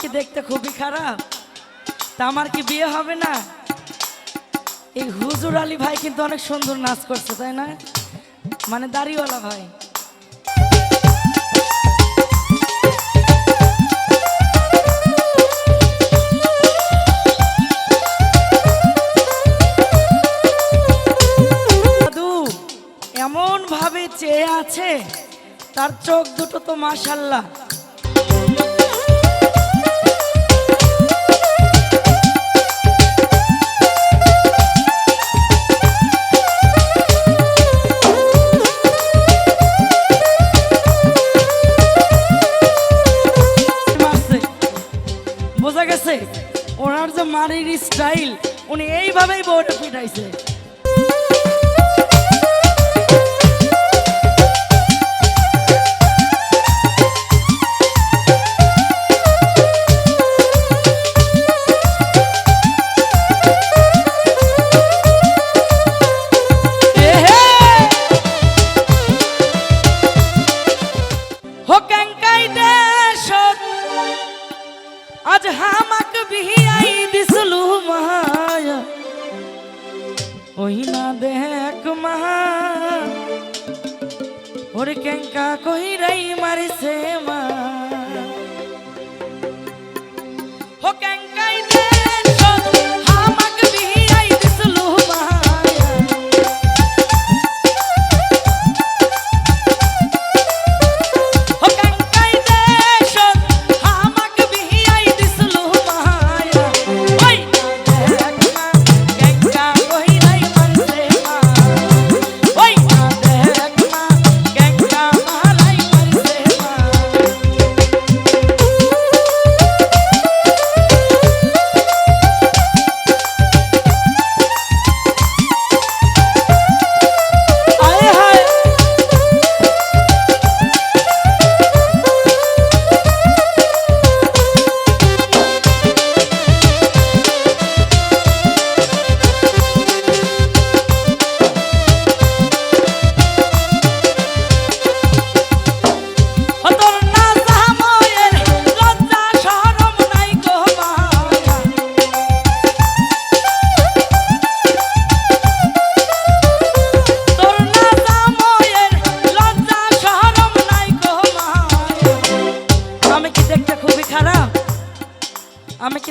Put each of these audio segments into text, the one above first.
কি দেখতে খুবই খারাপ? তা আমার কি বিয়ে হবে না? এই হুজুর আলী ভাই কিন্তু অনেক সুন্দর নাচ করছে, তাই না? মানে দাড়িওয়ালা ভাই। এমন ভাবে চেয়ে আছে, তার চোখ দুটো তো মাশাল্লাহ। মারির স্টাইল উনি এইভাবেই বউটা পিটাইছে। ওই না দেখ মাহা ওর কেঙ্কা কহিরাই মারিছে মা।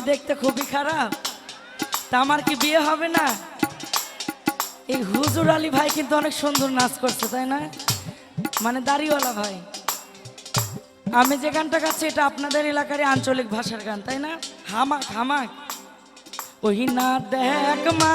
দেখতে খুবই খারাপ। তা আমার কি বিয়ে হবে না? এই হুজুর আলী ভাই কিন্তু অনেক সুন্দর নাচ করছে, তাই না? মানে দাড়িওয়ালা ভাই। আমি যে গানটা গাচ্ছি, এটা আপনাদের এলাকারই আঞ্চলিক ভাষার গান, তাই না? হামাক হামাক। ওই না দেখ মা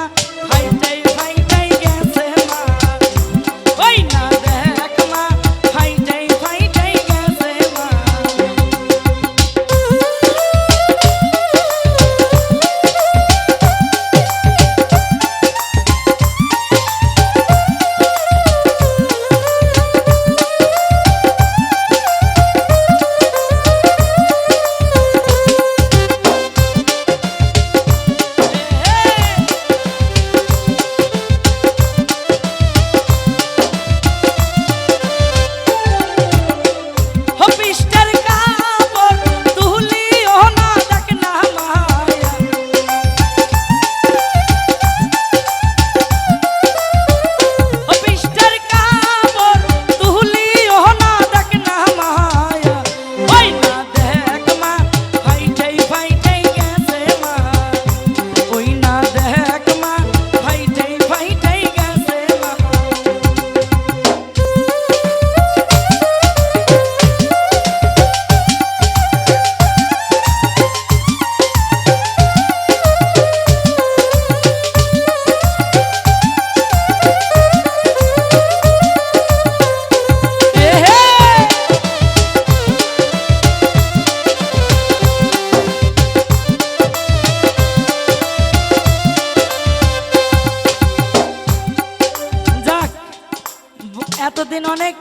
এতদিন অনেক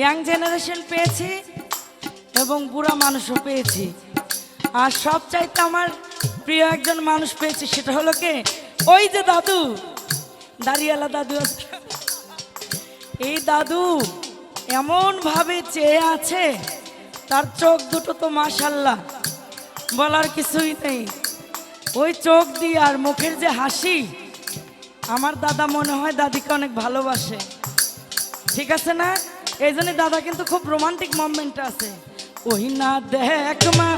ইয়াং জেনারেশন পেয়েছি এবং বুড়া মানুষও পেয়েছি। আর সব চাইতে আমার প্রিয় একজন মানুষ পেয়েছি সেটা হলো কে? ওই যে দাদু। দাঁড়িয়েলা দাদু এই দাদু এমনভাবে চেয়ে আছে, তার চোখ দুটো তো মাশাল্লাহ, বলার কিছুই নেই। ওই চোখ দিয়ে আর মুখের যে হাসি, আমার দাদা মনে হয় দাদিকে অনেক ভালোবাসে। ঠিক আছে না? এই জন্য দাদা কিন্তু খুব রোমান্টিক মুভমেন্ট আছে। ওই না দেখ মা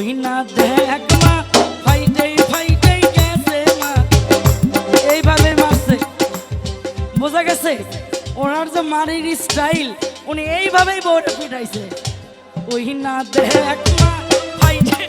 কইনা দেখ মা, ফাইটেই ফাইটেই গেছে মা। এইভাবে মারছে। বোঝা গেছে? ওনার যে মারির স্টাইল উনি এইভাবেই বউটা পিটাইছে। ওই না দেখ মা, ফাইটে